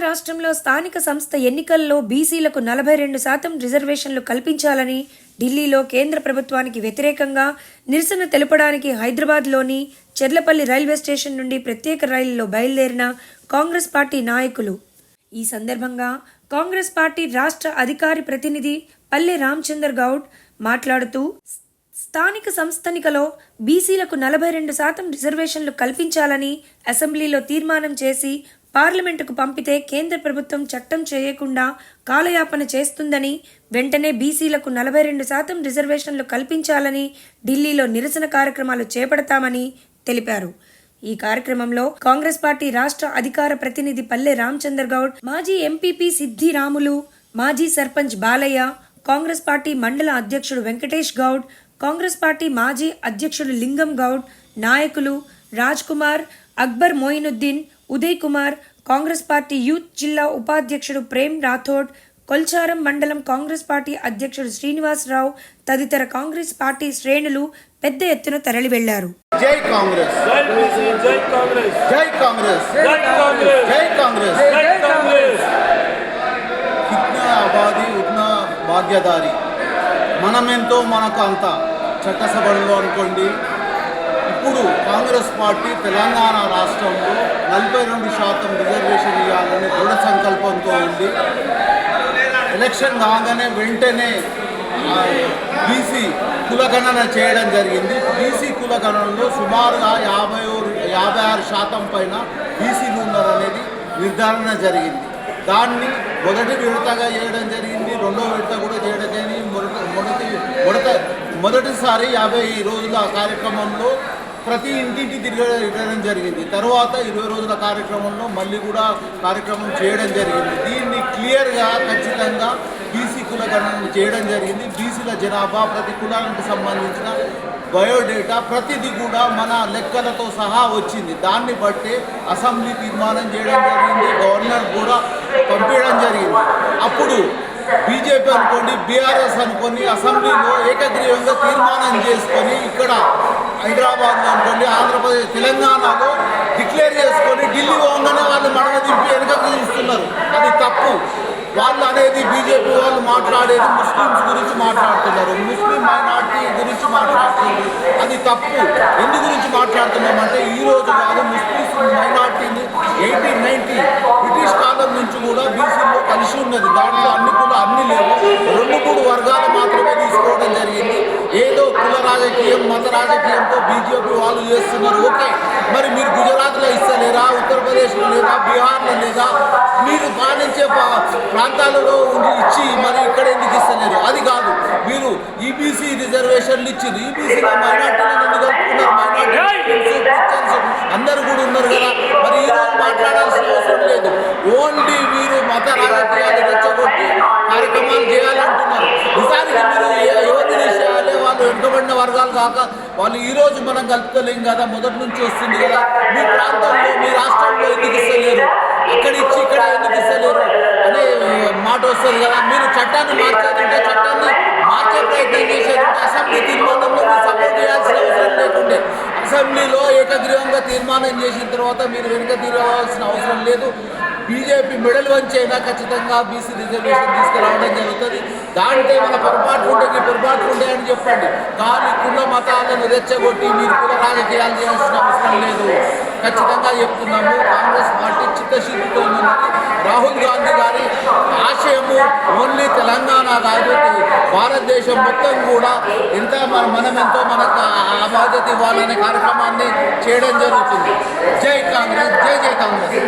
రాష్ట్రంలో స్థానిక సంస్థ ఎన్నికల్లో బీసీలకు నలభై రెండు శాతం రిజర్వేషన్లు కల్పించాలని ఢిల్లీలో కేంద్ర ప్రభుత్వానికి వ్యతిరేకంగా నిరసన తెలపడానికి హైదరాబాద్లోని చెర్లపల్లి రైల్వే స్టేషన్ నుండి ప్రత్యేక రైలులో బయలుదేరిన కాంగ్రెస్ పార్టీ నాయకులు. ఈ సందర్భంగా కాంగ్రెస్ పార్టీ రాష్ట్ర అధికారి ప్రతినిధి పల్లె రామచందర్ గౌడ్ మాట్లాడుతూ స్థానిక సంస్థనికలో బీసీలకు నలభై రెండు శాతం రిజర్వేషన్లు కల్పించాలని అసెంబ్లీలో తీర్మానం చేసి పార్లమెంటుకు పంపితే కేంద్ర ప్రభుత్వం చట్టం చేయకుండా కాలయాపన చేస్తుందని వెంటనే బీసీలకు నలభై రెండు శాతం రిజర్వేషన్లు కల్పించాలని ఢిల్లీలో నిరసన కార్యక్రమాలు చేపడతామని తెలిపారు. ఈ కార్యక్రమంలో కాంగ్రెస్ పార్టీ రాష్ట్ర అధికార ప్రతినిధి పల్లె రామచందర్ గౌడ్ మాజీ ఎంపీపీ సిద్ధి రాములు మాజీ సర్పంచ్ బాలయ్య కాంగ్రెస్ పార్టీ మండల అధ్యక్షుడు వెంకటేష్ గౌడ్ కాంగ్రెస్ పార్టీ మాజీ అధ్యక్షుడు లింగం గౌడ్ నాయకులు Raj Kumar Akbar Moinuddin Uday Kumar Congress party youth జిల్లా ఉపాధ్యక్షుడు ప్రేమ్ రాథోడ్ కొల్చారం మండలం కాంగ్రెస్ పార్టీ అధ్యక్షుడు శ్రీనివాసరావు తదితర కాంగ్రెస్ పార్టీ శ్రేణులు పెద్ద ఎత్తున తరలి వెళ్ళారు జై కాంగ్రెస్. జై కాంగ్రెస్. జై కాంగ్రెస్. జై కాంగ్రెస్. జై కాంగ్రెస్. జై కాంగ్రెస్. కిత్నా ఆబాది ఉత్నా భాగ్యదారి మనమెంతో మనకు అంత చట్టసభల్లో అనుకోండి ఇప్పుడు కాంగ్రెస్ పార్టీ తెలంగాణ రాష్ట్రంలో నలభై రెండు శాతం రిజర్వేషన్ ఇవ్వాలని దృఢ సంకల్పంతో ఉంది. ఎలక్షన్ కాగానే వెంటనే బీసీ కులగణన చేయడం జరిగింది. బీసీ కులగణనలో సుమారుగా యాభై ఓ- యాభై ఆరు శాతం పైన బీసీలు ఉన్నారనేది నిర్ధారణ జరిగింది. దాన్ని మొదటి విడతగా చేయడం జరిగింది. రెండో విడత కూడా చేయడం జరిగింది. మొదటి మొదటి మొదటిసారి యాభై రోజుల కార్యక్రమంలో ప్రతి ఇంటింటి తిరగడం జరిగింది. తర్వాత ఇరవై రోజుల కార్యక్రమంలో మళ్ళీ కూడా కార్యక్రమం చేయడం జరిగింది. దీన్ని క్లియర్గా ఖచ్చితంగా బీసీ కుల గణన చేయడం జరిగింది. బీసీల జనాభా ప్రతి కులానికి సంబంధించిన బయోడేటా ప్రతిదీ కూడా మన లెక్కలతో సహా వచ్చింది. దాన్ని బట్టి అసెంబ్లీ తీర్మానం చేయడం జరిగింది. గవర్నర్ కూడా పంపించడం జరిగింది. అప్పుడు బీజేపీ అనుకోండి బీఆర్ఎస్ అనుకోని అసెంబ్లీలో ఏకగ్రీవంగా తీర్మానం చేసుకొని ఇక్కడ హైదరాబాద్లో అనుకోండి ఆంధ్రప్రదేశ్ తెలంగాణలో డిక్లేర్ చేసుకొని ఢిల్లీ పోగానే వాళ్ళు మడమ దింపి వెనుకకు తీస్తున్నారు. అది తప్పు. వాళ్ళు అనేది బీజేపీ వాళ్ళు మాట్లాడేది ముస్లిమ్స్ గురించి మాట్లాడుతున్నారు. ముస్లిం మైనార్టీ గురించి మాట్లాడుతున్నారు. అది తప్పు. ఎందు గురించి మాట్లాడుతున్నామంటే ఈ రోజు కాదు ముస్లిమ్స్ మైనార్టీని ఎయిటీన్ నైన్టీ బ్రిటిష్ కాలం నుంచి కూడా బీసీలో కలిసి ఉన్నది. దాంట్లో అన్ని కూడా అన్ని లేవు. రెండు మూడు వర్గాలు మాత్రమే తీసుకోవడం జరిగింది. రాజకీయం మత రాజకీయంతో బీజేపీ వాళ్ళు చేస్తున్నారు. ఓకే. మరి మీరు గుజరాత్లో ఇస్తలేరా ఉత్తరప్రదేశ్లో లేదా బీహార్లో లేదా? మీరు పాలించే ప్రాంతాలలో ఉండి ఇచ్చి మరి ఇక్కడ ఎందుకు ఇస్తలేరు? అది కాదు. మీరు ఈబీసీ రిజర్వేషన్లు ఇచ్చింది ఈబీసీలో మైనార్టీలను ఎందుకు కలుపుకున్నారు? మైనార్టీ అందరూ కూడా ఉన్నారు కదా. మరి ఈ రోజు మాట్లాడాల్సిన అవసరం లేదు. ఓన్లీ మీరు మత రాజకీయాలు రెచ్చగొట్టి వెనుకబడిన వర్గాలు కాక వాళ్ళు ఈ రోజు మనం కలుపుకోలేం కదా మొదటి నుంచి వస్తుంది కదా. మీ ప్రాంతంలో మీ రాష్ట్రంలో ఎందుకు ఇస్తలేరు అక్కడ ఇచ్చి ఇక్కడ ఎందుకు ఇస్తలేరు అనే మాట వస్తుంది కదా. మీరు చట్టాన్ని మార్చారంటే చట్టాన్ని మార్చే ప్రయత్నం చేశారంటే అసెంబ్లీ తీర్మానంలో మీరు సపోర్ట్ చేయాల్సిన అవసరం లేకుండే. అసెంబ్లీలో ఏకగ్రీవంగా తీర్మానం చేసిన తర్వాత మీరు వెనుక తీరవలసిన అవసరం లేదు. బీజేపీ మెడల్ వంచైనా ఖచ్చితంగా బీసీ రిజర్వేషన్ తీసుకురావడం జరుగుతుంది. దాంట్లో మన పొరపాటు ఉంటే పొరపాటు ఉండే అని చెప్పండి. కానీ కుల మతాలను రెచ్చగొట్టి మీరు కుల రాజకీయాలు చేయాల్సిన అవసరం లేదు. ఖచ్చితంగా చెప్తున్నాము కాంగ్రెస్ పార్టీ చిత్తశుద్ధితో ఉన్నది. రాహుల్ గాంధీ గారి ఆశయము ఓన్లీ తెలంగాణ కాదు. భారతదేశం మొత్తం కూడా ఎంత మన- మనం ఎంతో మనకు ఆ బాధ్యత ఇవ్వాలనే కార్యక్రమాన్ని చేయడం జరుగుతుంది. జై కాంగ్రెస్ జై జై కాంగ్రెస్.